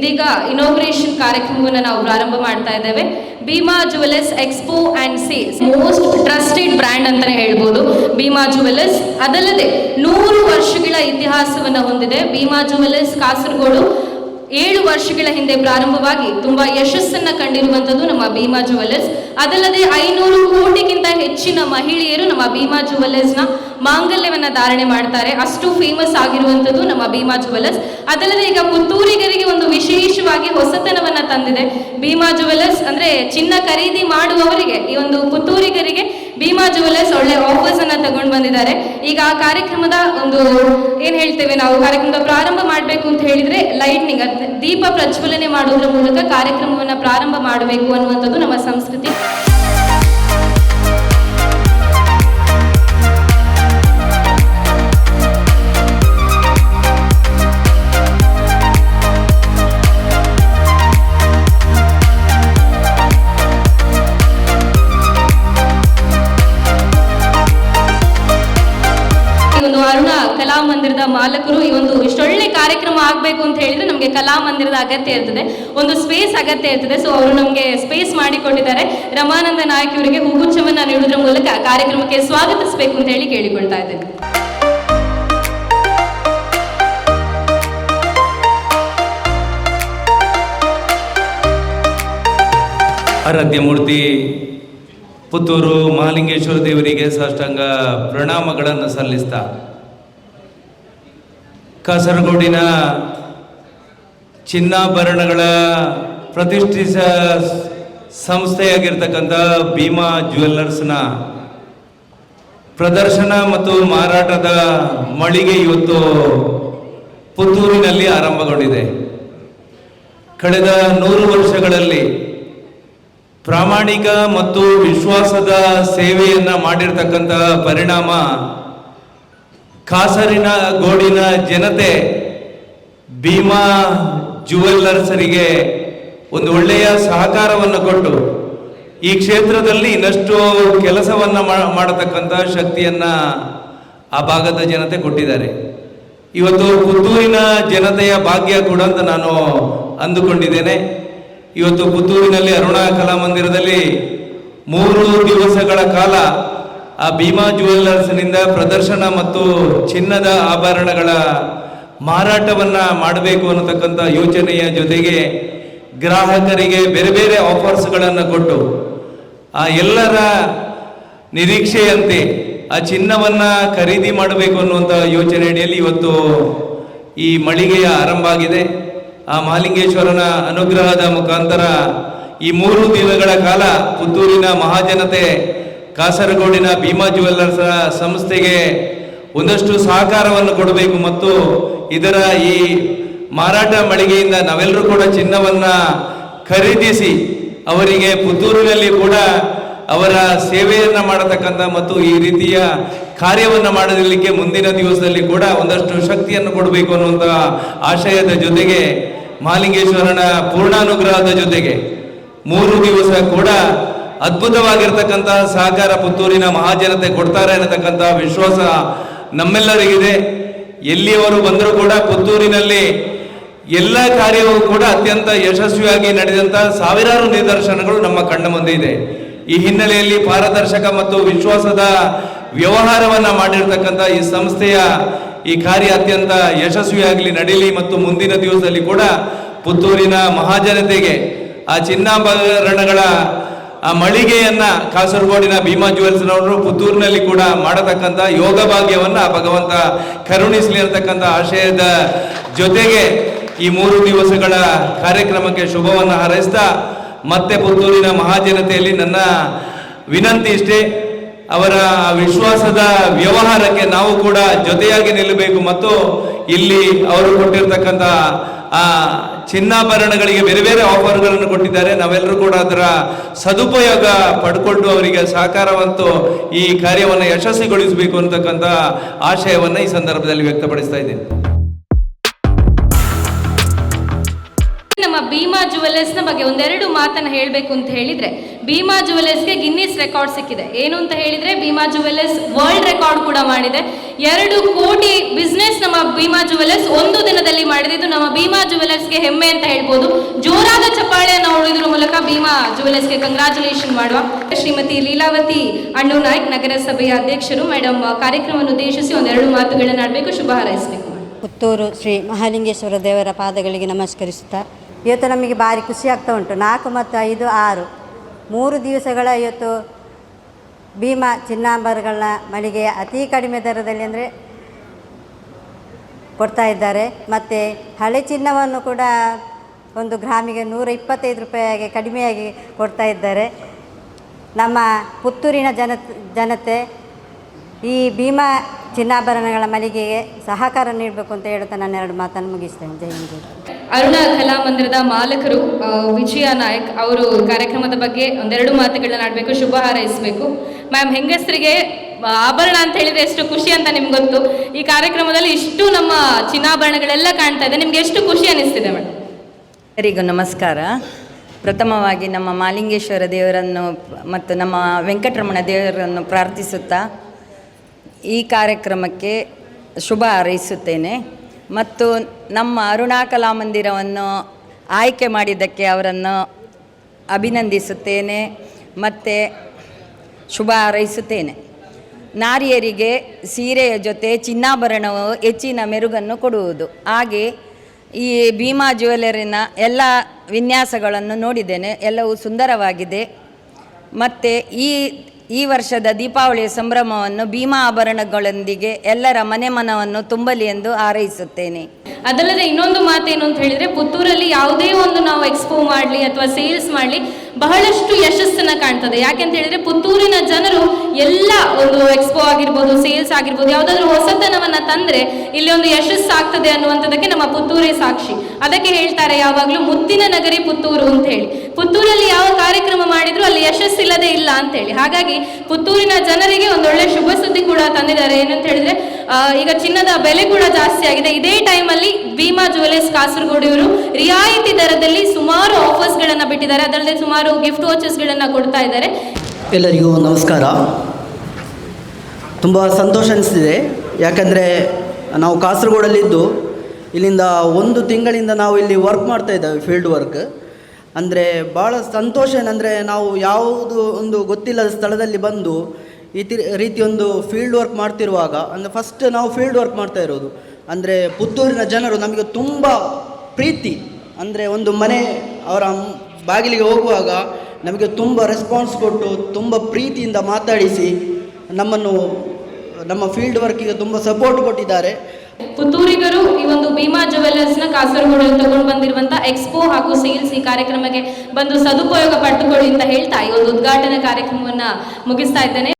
ಇದೀಗ ಇನಾಗ್ರೇಷನ್ ಕಾರ್ಯಕ್ರಮವನ್ನು ನಾವು ಪ್ರಾರಂಭ ಮಾಡ್ತಾ ಇದ್ದೇವೆ. Bhima jewellers expo and sales most trusted brand ಅಂತಾನೆ ಹೇಳ್ಬೋದು. ಭೀಮಾ ಜುವೆಲರ್ಸ್ ಅದಲ್ಲದೆ ನೂರು ವರ್ಷಗಳ ಇತಿಹಾಸವನ್ನು ಹೊಂದಿದೆ. ಭೀಮಾ ಜುವೆಲರ್ಸ್ ಕಾಸರಗೋಡು. ಏಳು ವರ್ಷಗಳ ಹಿಂದೆ ಪ್ರಾರಂಭವಾಗಿ ತುಂಬಾ ಯಶಸ್ಸನ್ನ ಕಂಡಿರುವಂತದ್ದು ನಮ್ಮ ಭೀಮಾ ಜುವೆಲ್ಲರ್ಸ್ ಅದಲ್ಲದೆ ಐನೂರು ಕೋಟಿಗಿಂತ ಹೆಚ್ಚಿನ ಮಹಿಳೆಯರು ನಮ್ಮ ಭೀಮಾ ಜುವೆಲ್ಲರ್ಸ್ನ ನ ಮಾಂಗಲ್ಯವನ್ನ ಧಾರಣೆ ಮಾಡ್ತಾರೆ. ಅಷ್ಟು ಫೇಮಸ್ ಆಗಿರುವಂತದ್ದು ನಮ್ಮ ಭೀಮಾ ಜುವೆಲ್ಲರ್ಸ್ ಅದಲ್ಲದೆ ಈಗ ಪುತ್ತೂರಿಗರಿಗೆ ಒಂದು ವಿಶೇಷವಾಗಿ ಹೊಸತನವನ್ನ ತಂದಿದೆ. ಭೀಮಾ ಜುವೆಲ್ಲರ್ಸ್ ಅಂದ್ರೆ ಚಿನ್ನ ಖರೀದಿ ಮಾಡುವವರಿಗೆ, ಈ ಒಂದು ಪುತ್ತೂರಿಗರಿಗೆ ಭೀಮಾ ಜುವೆಲರ್ಸ್ ಒಳ್ಳೆ ಆಫರ್ಸ್ ಅನ್ನ ತಗೊಂಡು ಬಂದಿದ್ದಾರೆ. ಈಗ ಆ ಕಾರ್ಯಕ್ರಮದ ಒಂದು ಏನ್ ಹೇಳ್ತೇವೆ ನಾವು, ಕಾರ್ಯಕ್ರಮದ ಪ್ರಾರಂಭ ಮಾಡಬೇಕು ಅಂತ ಹೇಳಿದ್ರೆ ಲೈಟ್ನಿಂಗ್ ದೀಪ ಪ್ರಜ್ವಲನೆ ಮಾಡುವುದರ ಮೂಲಕ ಕಾರ್ಯಕ್ರಮವನ್ನು ಪ್ರಾರಂಭ ಮಾಡಬೇಕು ಅನ್ನುವಂಥದ್ದು ನಮ್ಮ ಸಂಸ್ಕೃತಿ. ಅರುಣ ಕಲಾಮಂದಿರದ ಮಾಲಕರು ಈ ಒಂದು ಇಷ್ಟೊಳ್ಳೆ ಕಾರ್ಯಕ್ರಮ ಆಗ್ಬೇಕು ಅಂತ ಹೇಳಿದ್ರೆ ನಮಗೆ ಕಲಾಮಂದಿರದ ಅಗತ್ಯ ಇರ್ತದೆ. ಒಂದು ಸ್ಪೇಸ್ ಅಗತ್ಯ ಇರ್ತದೆ. ಸೊ ಅವರು ನಮ್ಗೆ ಸ್ಪೇಸ್ ಮಾಡಿಕೊಟ್ಟಿದ್ದಾರೆ ರಮಾನಂದ ನಾಯಕ್ ಇವರಿಗೆ ಹೂಗುಚ್ಛವನ್ನ ನೀಡುವುದರ ಮೂಲಕ ಕಾರ್ಯಕ್ರಮಕ್ಕೆ ಸ್ವಾಗತಿಸಬೇಕು ಅಂತ ಹೇಳಿ ಕೇಳಿಕೊಳ್ತಾ ಇದ್ದೇನೆ. ಆರಾಧ್ಯ ಮೂರ್ತಿ, ಪುತ್ತೂರು ಮಹಾಲಿಂಗೇಶ್ವರ ದೇವರಿಗೆ ಸಾಷ್ಟಾಂಗ ಪ್ರಣಾಮಗಳನ್ನು ಸಲ್ಲಿಸ್ತಾ ಕಾಸರಗೋಡಿನ ಚಿನ್ನಾಭರಣಗಳ ಪ್ರತಿಷ್ಠಿತ ಸಂಸ್ಥೆಯಾಗಿರ್ತಕ್ಕಂಥ ಭೀಮಾ ಜ್ಯುವೆಲ್ಲರ್ಸ್ನ ಪ್ರದರ್ಶನ ಮತ್ತು ಮಾರಾಟದ ಮಳಿಗೆ ಇವತ್ತು ಪುತ್ತೂರಿನಲ್ಲಿ ಆರಂಭಗೊಂಡಿದೆ. ಕಳೆದ ನೂರು ವರ್ಷಗಳಲ್ಲಿ ಪ್ರಾಮಾಣಿಕ ಮತ್ತು ವಿಶ್ವಾಸದ ಸೇವೆಯನ್ನು ಮಾಡಿರ್ತಕ್ಕಂಥ ಪರಿಣಾಮ ಕಾಸರಿನ ಗೋಡಿನ ಜನತೆ ಭೀಮಾ ಜುವೆಲ್ಲರ್ಸರಿಗೆ ಒಂದು ಒಳ್ಳೆಯ ಸಹಕಾರವನ್ನು ಕೊಟ್ಟು ಈ ಕ್ಷೇತ್ರದಲ್ಲಿ ಇನ್ನಷ್ಟು ಕೆಲಸವನ್ನು ಮಾಡತಕ್ಕಂಥ ಶಕ್ತಿಯನ್ನ ಆ ಭಾಗದ ಜನತೆ ಕೊಟ್ಟಿದ್ದಾರೆ. ಇವತ್ತು ಪುತ್ತೂರಿನ ಜನತೆಯ ಭಾಗ್ಯ ಕೂಡ ಅಂತ ನಾನು ಅಂದುಕೊಂಡಿದ್ದೇನೆ. ಇವತ್ತು ಪುತ್ತೂರಿನಲ್ಲಿ ಅರುಣಾ ಕಲಾಮಂದಿರದಲ್ಲಿ ಮೂರು ದಿವಸಗಳ ಕಾಲ ಆ ಭೀಮಾ ಜುವೆಲ್ಲರ್ಸ್ನಿಂದ ಪ್ರದರ್ಶನ ಮತ್ತು ಚಿನ್ನದ ಆಭರಣಗಳ ಮಾರಾಟವನ್ನ ಮಾಡಬೇಕು ಅನ್ನತಕ್ಕಂಥ ಯೋಚನೆಯ ಜೊತೆಗೆ ಗ್ರಾಹಕರಿಗೆ ಬೇರೆ ಬೇರೆ ಆಫರ್ಸ್ಗಳನ್ನು ಕೊಟ್ಟು, ಆ ಎಲ್ಲರ ನಿರೀಕ್ಷೆಯಂತೆ ಆ ಚಿನ್ನವನ್ನ ಖರೀದಿ ಮಾಡಬೇಕು ಅನ್ನುವಂಥ ಯೋಚನೆ ಅಡಿಯಲ್ಲಿ ಇವತ್ತು ಈ ಮಳಿಗೆಯ ಆರಂಭ ಆಗಿದೆ. ಆ ಮಹಾಲಿಂಗೇಶ್ವರನ ಅನುಗ್ರಹದ ಮುಖಾಂತರ ಈ ಮೂರು ದಿನಗಳ ಕಾಲ ಪುತ್ತೂರಿನ ಮಹಾಜನತೆ ಕಾಸರಗೋಡಿನ ಭೀಮಾ ಜುವೆಲ್ಲರ್ಸ್ ಸಂಸ್ಥೆಗೆ ಒಂದಷ್ಟು ಸಹಕಾರವನ್ನು ಕೊಡಬೇಕು ಮತ್ತು ಇದರ ಈ ಮಾರಾಟ ಮಳಿಗೆಯಿಂದ ನಾವೆಲ್ಲರೂ ಕೂಡ ಚಿನ್ನವನ್ನ ಖರೀದಿಸಿ ಅವರಿಗೆ ಪುತ್ತೂರಿನಲ್ಲಿ ಕೂಡ ಅವರ ಸೇವೆಯನ್ನ ಮಾಡತಕ್ಕಂಥ ಮತ್ತು ಈ ರೀತಿಯ ಕಾರ್ಯವನ್ನ ಮಾಡಲಿಕ್ಕೆ ಮುಂದಿನ ದಿವಸದಲ್ಲಿ ಕೂಡ ಒಂದಷ್ಟು ಶಕ್ತಿಯನ್ನು ಕೊಡಬೇಕು ಅನ್ನುವಂತಹ ಆಶಯದ ಜೊತೆಗೆ ಮಾಲಿಂಗೇಶ್ವರನ ಪೂರ್ಣಾನುಗ್ರಹದ ಜೊತೆಗೆ ಮೂರು ದಿವಸ ಕೂಡ ಅದ್ಭುತವಾಗಿರ್ತಕ್ಕಂಥ ಸಹಕಾರ ಪುತ್ತೂರಿನ ಮಹಾಜನತೆ ಕೊಡ್ತಾರೆ ಅನ್ನತಕ್ಕಂತಹ ವಿಶ್ವಾಸ ನಮ್ಮೆಲ್ಲರಿಗಿದೆ. ಎಲ್ಲಿಯವರು ಬಂದರೂ ಕೂಡ ಪುತ್ತೂರಿನಲ್ಲಿ ಎಲ್ಲ ಕಾರ್ಯವೂ ಕೂಡ ಅತ್ಯಂತ ಯಶಸ್ವಿಯಾಗಿ ನಡೆದಂತಹ ಸಾವಿರಾರು ನಿದರ್ಶನಗಳು ನಮ್ಮ ಕಣ್ಣ ಮುಂದೆ ಇದೆ. ಈ ಹಿನ್ನೆಲೆಯಲ್ಲಿ ಪಾರದರ್ಶಕ ಮತ್ತು ವಿಶ್ವಾಸದ ವ್ಯವಹಾರವನ್ನ ಮಾಡಿರ್ತಕ್ಕಂಥ ಈ ಸಂಸ್ಥೆಯ ಈ ಕಾರ್ಯ ಅತ್ಯಂತ ಯಶಸ್ವಿಯಾಗಲಿ ನಡೀಲಿ ಮತ್ತು ಮುಂದಿನ ದಿವಸದಲ್ಲಿ ಕೂಡ ಪುತ್ತೂರಿನ ಮಹಾಜನತೆಗೆ ಆ ಚಿನ್ನಾಭರಣಗಳ ಆ ಮಳಿಗೆಯನ್ನ ಕಾಸರಗೋಡಿನ ಭೀಮಾ ಜುವೆಲ್ಸ್ನವರು ಪುತ್ತೂರಿನಲ್ಲಿ ಕೂಡ ಮಾಡತಕ್ಕಂಥ ಯೋಗ ಭಾಗ್ಯವನ್ನ ಭಗವಂತ ಕರುಣಿಸಲಿ ಅಂತಕ್ಕಂಥ ಆಶಯದ ಜೊತೆಗೆ ಈ ಮೂರು ದಿವಸಗಳ ಕಾರ್ಯಕ್ರಮಕ್ಕೆ ಶುಭವನ್ನು ಹಾರೈಸ್ತಾ ಮತ್ತೆ ಪುತ್ತೂರಿನ ಮಹಾಜನತೆಯಲ್ಲಿ ನನ್ನ ವಿನಂತಿ ಇಷ್ಟೇ, ಅವರ ವಿಶ್ವಾಸದ ವ್ಯವಹಾರಕ್ಕೆ ನಾವು ಕೂಡ ಜೊತೆಯಾಗಿ ನಿಲ್ಲಬೇಕು ಮತ್ತು ಇಲ್ಲಿ ಅವರು ಕೊಟ್ಟಿರ್ತಕ್ಕಂಥ ಆ ಚಿನ್ನಾಭರಣಗಳಿಗೆ ಬೇರೆ ಬೇರೆ ಆಫರ್ಗಳನ್ನು ಕೊಟ್ಟಿದ್ದಾರೆ. ನಾವೆಲ್ಲರೂ ಕೂಡ ಅದರ ಸದುಪಯೋಗ ಪಡ್ಕೊಂಡು ಅವರಿಗೆ ಸಹಕಾರವಂತೂ ಈ ಕಾರ್ಯವನ್ನು ಯಶಸ್ವಿಗೊಳಿಸಬೇಕು ಅಂತಕ್ಕಂಥ ಆಶಯವನ್ನು ಈ ಸಂದರ್ಭದಲ್ಲಿ ವ್ಯಕ್ತಪಡಿಸ್ತಾ ಇದ್ದೀನಿ. ಭೀಮಾ ಜುವೆಲ್ಲರ್ಸ್ನ ಬಗ್ಗೆ ಒಂದೆರಡು ಮಾತನ್ನು ಹೇಳಬೇಕು ಅಂತ ಹೇಳಿದರೆ, ಭೀಮಾ ಜುವೆಲ್ಲರ್ಸ್ಗೆ ಗಿನ್ನಿಸ್ ರೆಕಾರ್ಡ್ ಸಿಕ್ಕಿದೆ. ಏನು ಅಂತ ಹೇಳಿದರೆ, ಭೀಮಾ ಜುವೆಲ್ಲರ್ಸ್ ವರ್ಲ್ಡ್ ರೆಕಾರ್ಡ್ ಕೂಡ ಮಾಡಿದೆ. ಎರಡು ಕೋಟಿ ಬಿಸ್ನೆಸ್ ನಮ್ಮ ಭೀಮಾ ಜುವೆಲ್ಲರ್ಸ್ ಒಂದು ದಿನದಲ್ಲಿ ಮಾಡಿದಿದ್ದು. ನಮ್ಮ ಭೀಮಾ ಜುವೆಲ್ಲರ್ಸ್ಗೆ ಹೆಮ್ಮೆ ಅಂತ ಹೇಳ್ಬೋದು. ಜೋರಾದ ಚಪ್ಪಾಳೆಯನ್ನು ಹೊಡೆದ್ರ ಮೂಲಕ ಭೀಮಾ ಜುವೆಲ್ಲರ್ಸ್ಗೆ ಕಂಗ್ರಾಚುಲೇಷನ್ ಮಾಡುವ ಶ್ರೀಮತಿ ಲೀಲಾವತಿ ಅಣ್ಣು ನಾಯ್ಕ್ ನಗರಸಭೆಯ ಅಧ್ಯಕ್ಷರು. ಮೇಡಮ್ ಕಾರ್ಯಕ್ರಮವನ್ನು ಉದ್ದೇಶಿಸಿ ಒಂದೆರಡು ಮಾತುಗಳನ್ನು ಆಡಬೇಕು ಶುಭ ಹಾರೈಸಬೇಕು. ಪುತ್ತೂರು ಶ್ರೀ ಮಹಾಲಿಂಗೇಶ್ವರ ದೇವರ ಪಾದಗಳಿಗೆ ನಮಸ್ಕರಿಸುತ್ತಾ ಇವತ್ತು ನಮಗೆ ಭಾರಿ ಖುಷಿ ಆಗ್ತಾ ಉಂಟು. ನಾಲ್ಕು ಮತ್ತು ಐದು, ಆರು. ಮೂರು ದಿವಸಗಳ ಇವತ್ತು ಭೀಮಾ ಚಿನ್ನಾಂಬರಗಳನ್ನ ಮಳಿಗೆ ಅತಿ ಕಡಿಮೆ ದರದಲ್ಲಿ ಅಂದರೆ ಕೊಡ್ತಾ ಇದ್ದಾರೆ. ಮತ್ತು ಹಳೆ ಚಿನ್ನವನ್ನು ಕೂಡ ಒಂದು ಗ್ರಾಮಿಗೆ ನೂರ ಇಪ್ಪತ್ತೈದು ರೂಪಾಯಿಗೆ ಕಡಿಮೆಯಾಗಿ ಕೊಡ್ತಾ ಇದ್ದಾರೆ. ನಮ್ಮ ಪುತ್ತೂರಿನ ಜನ, ಜನತೆ ಈ ಭೀಮಾ ಚಿನ್ನಾಭರಣಗಳ ಮಳಿಗೆಗೆ ಸಹಕಾರ ನೀಡಬೇಕು ಅಂತ ಹೇಳುತ್ತಾ ನಾನು ಎರಡು ಮಾತನ್ನು ಮುಗಿಸ್ತೇನೆ. ಜೈ ಹಿಂದ್. ಅರುಣ ಕಲಾಮಂದಿರದ ಮಾಲಕರು ವಿಜಯ ನಾಯಕ್ ಅವರು ಕಾರ್ಯಕ್ರಮದ ಬಗ್ಗೆ ಒಂದೆರಡು ಮಾತುಗಳನ್ನ ಆಡಬೇಕು, ಶುಭ ಹಾರೈಸಬೇಕು. ಮ್ಯಾಮ್ ಹೆಂಗಸರಿಗೆ ಆಭರಣ ಅಂತ ಹೇಳಿದ್ರೆ ಎಷ್ಟು ಖುಷಿ ಅಂತ ನಿಮ್ಗೆ ಗೊತ್ತು. ಈ ಕಾರ್ಯಕ್ರಮದಲ್ಲಿ ಇಷ್ಟು ನಮ್ಮ ಚಿನ್ನಾಭರಣಗಳೆಲ್ಲ ಕಾಣ್ತಾ ಇದೆ. ನಿಮ್ಗೆ ಎಷ್ಟು ಖುಷಿ ಅನಿಸ್ತಿದೆ ಮೇಡಮ್ ಎಲ್ಲರಿಗೂ ನಮಸ್ಕಾರ. ಪ್ರಥಮವಾಗಿ ನಮ್ಮ ಮಾಲಿಂಗೇಶ್ವರ ದೇವರನ್ನು ಮತ್ತು ನಮ್ಮ ವೆಂಕಟರಮಣ ದೇವರನ್ನು ಪ್ರಾರ್ಥಿಸುತ್ತಾ ಈ ಕಾರ್ಯಕ್ರಮಕ್ಕೆ ಶುಭ ಹಾರೈಸುತ್ತೇನೆ. ಮತ್ತು ನಮ್ಮ ಅರುಣಾ ಕಲಾಮಂದಿರವನ್ನು ಆಯ್ಕೆ ಮಾಡಿದ್ದಕ್ಕೆ ಅವರನ್ನು ಅಭಿನಂದಿಸುತ್ತೇನೆ ಮತ್ತು ಶುಭ ಹಾರೈಸುತ್ತೇನೆ. ನಾರಿಯರಿಗೆ ಸೀರೆಯ ಜೊತೆ ಚಿನ್ನಾಭರಣವು ಹೆಚ್ಚಿನ ಮೆರುಗನ್ನು ಕೊಡುವುದು. ಹಾಗೆ ಈ ಭೀಮಾ ಜ್ಯುವೆಲರಿನ ಎಲ್ಲ ವಿನ್ಯಾಸಗಳನ್ನು ನೋಡಿದ್ದೇನೆ. ಎಲ್ಲವೂ ಸುಂದರವಾಗಿದೆ. ಮತ್ತು ಈ ಈ ವರ್ಷದ ದೀಪಾವಳಿಯ ಸಂಭ್ರಮವನ್ನು ಭೀಮಾ ಆಭರಣಗಳೊಂದಿಗೆ ಎಲ್ಲರ ಮನೆ ಮನವನ್ನು ತುಂಬಲಿ ಎಂದು ಹಾರೈಸುತ್ತೇನೆ. ಅದಲ್ಲದೆ ಇನ್ನೊಂದು ಮಾತೇನು ಅಂತ ಹೇಳಿದ್ರೆ, ಪುತ್ತೂರಲ್ಲಿ ಯಾವುದೇ ಒಂದು ನಾವು ಎಕ್ಸ್ಪೋ ಮಾಡಲಿ ಅಥವಾ ಸೇಲ್ಸ್ ಮಾಡಲಿ ಬಹಳಷ್ಟು ಯಶಸ್ಸನ್ನ ಕಾಣ್ತದೆ. ಯಾಕೆಂತ ಹೇಳಿದ್ರೆ, ಪುತ್ತೂರಿನ ಜನರು ಎಲ್ಲ ಒಂದು ಎಕ್ಸ್ಪೋ ಆಗಿರ್ಬೋದು ಸೇಲ್ಸ್ ಆಗಿರ್ಬೋದು, ಯಾವುದಾದ್ರೂ ಹೊಸತನವನ್ನ ತಂದ್ರೆ ಇಲ್ಲಿ ಒಂದು ಯಶಸ್ಸು ಆಗ್ತದೆ ಅನ್ನುವಂಥದ್ದಕ್ಕೆ ನಮ್ಮ ಪುತ್ತೂರೇ ಸಾಕ್ಷಿ. ಅದಕ್ಕೆ ಹೇಳ್ತಾರೆ ಯಾವಾಗಲೂ ಮುತ್ತಿನ ನಗರಿ ಪುತ್ತೂರು ಅಂತ ಹೇಳಿ. ಮಾಡಿದ್ರು ಅಲ್ಲಿ ಯಶಸ್ಸಿಲ್ಲದೆ ಇಲ್ಲ ಅಂತ ಹೇಳಿ ಹಾಗಾಗಿ ಪುತ್ತೂರಿನ ಜನರಿಗೆ ಒಂದೊಳ್ಳೆ ಶುಭ ಸುದ್ದಿ ಕೂಡ ತಂದಿದ್ದಾರೆ. ಏನಂತ ಹೇಳಿದ್ರೆ ಈಗ ಚಿನ್ನದ ಬೆಲೆ ಕೂಡ ಜಾಸ್ತಿ ಆಗಿದೆ. ಇದೇ ಟೈಮಲ್ಲಿ ಭೀಮಾ ಜುವೆಲರ್ಸ್ ಕಾಸರಗೋಡು ಇವರು ರಿಯಾಯಿತಿ ದರದಲ್ಲಿ ಸುಮಾರು ಆಫರ್ಸ್ಗಳನ್ನು ಬಿಟ್ಟಿದ್ದಾರೆ. ಅದಲ್ಲದೆ ಸುಮಾರು ಗಿಫ್ಟ್ ವಾಚಸ್ಗಳನ್ನು ಕೊಡ್ತಾ ಇದ್ದಾರೆ. ಎಲ್ಲರಿಗೂ ನಮಸ್ಕಾರ. ತುಂಬ ಸಂತೋಷ ಅನಿಸ್ತಿದೆ. ಯಾಕಂದರೆ ನಾವು ಕಾಸರಗೋಡಲ್ಲಿದ್ದು ಇಲ್ಲಿಂದ ಒಂದು ತಿಂಗಳಿಂದ ನಾವು ಇಲ್ಲಿ ವರ್ಕ್ ಮಾಡ್ತಾ ಇದ್ದೇವೆ ಫೀಲ್ಡ್ ವರ್ಕ್ ಅಂದರೆ ಭಾಳ ಸಂತೋಷ ಏನಂದರೆ ನಾವು ಯಾವುದು ಒಂದು ಗೊತ್ತಿಲ್ಲದ ಸ್ಥಳದಲ್ಲಿ ಬಂದು ಈ ತಿ, ರೀತಿ ಒಂದು ಫೀಲ್ಡ್ ವರ್ಕ್ ಮಾಡ್ತಿರುವಾಗ, ಅಂದರೆ ಫಸ್ಟ್ ನಾವು ಫೀಲ್ಡ್ ವರ್ಕ್ ಮಾಡ್ತಾ ಇರೋದು. ಅಂದರೆ ಪುತ್ತೂರಿನ ಜನರು ನಮಗೆ ತುಂಬ ಪ್ರೀತಿ. ಅಂದರೆ ಒಂದು ಮನೆ ಅವರ ಬಾಗಿಲಿಗೆ ಹೋಗುವಾಗ ನಮಗೆ ತುಂಬ ರೆಸ್ಪಾನ್ಸ್ ಕೊಟ್ಟು ತುಂಬ ಪ್ರೀತಿಯಿಂದ ಮಾತಾಡಿಸಿ ನಮ್ಮನ್ನು, ನಮ್ಮ ಫೀಲ್ಡ್ ವರ್ಕಿಗೆ ತುಂಬ ಸಪೋರ್ಟ್ ಕೊಟ್ಟಿದ್ದಾರೆ. ಪುತ್ತೂರಿಗರು ಈ ಒಂದು ಭೀಮಾ ನ ಕಾಸರಗೋಡು ತಗೊಂಡು ಬಂದಿರುವಂತಹ ಎಕ್ಸ್ಪೋ ಹಾಗೂ ಸೇಲ್ಸ್ ಈ ಕಾರ್ಯಕ್ರಮಕ್ಕೆ ಬಂದು ಸದುಪಯೋಗ ಪಡೆದುಕೊಳ್ಳಿ ಅಂತ ಹೇಳ್ತಾ ಈ ಒಂದು ಉದ್ಘಾಟನಾ ಕಾರ್ಯಕ್ರಮವನ್ನ ಮುಗಿಸ್ತಾ ಇದ್ದೇನೆ.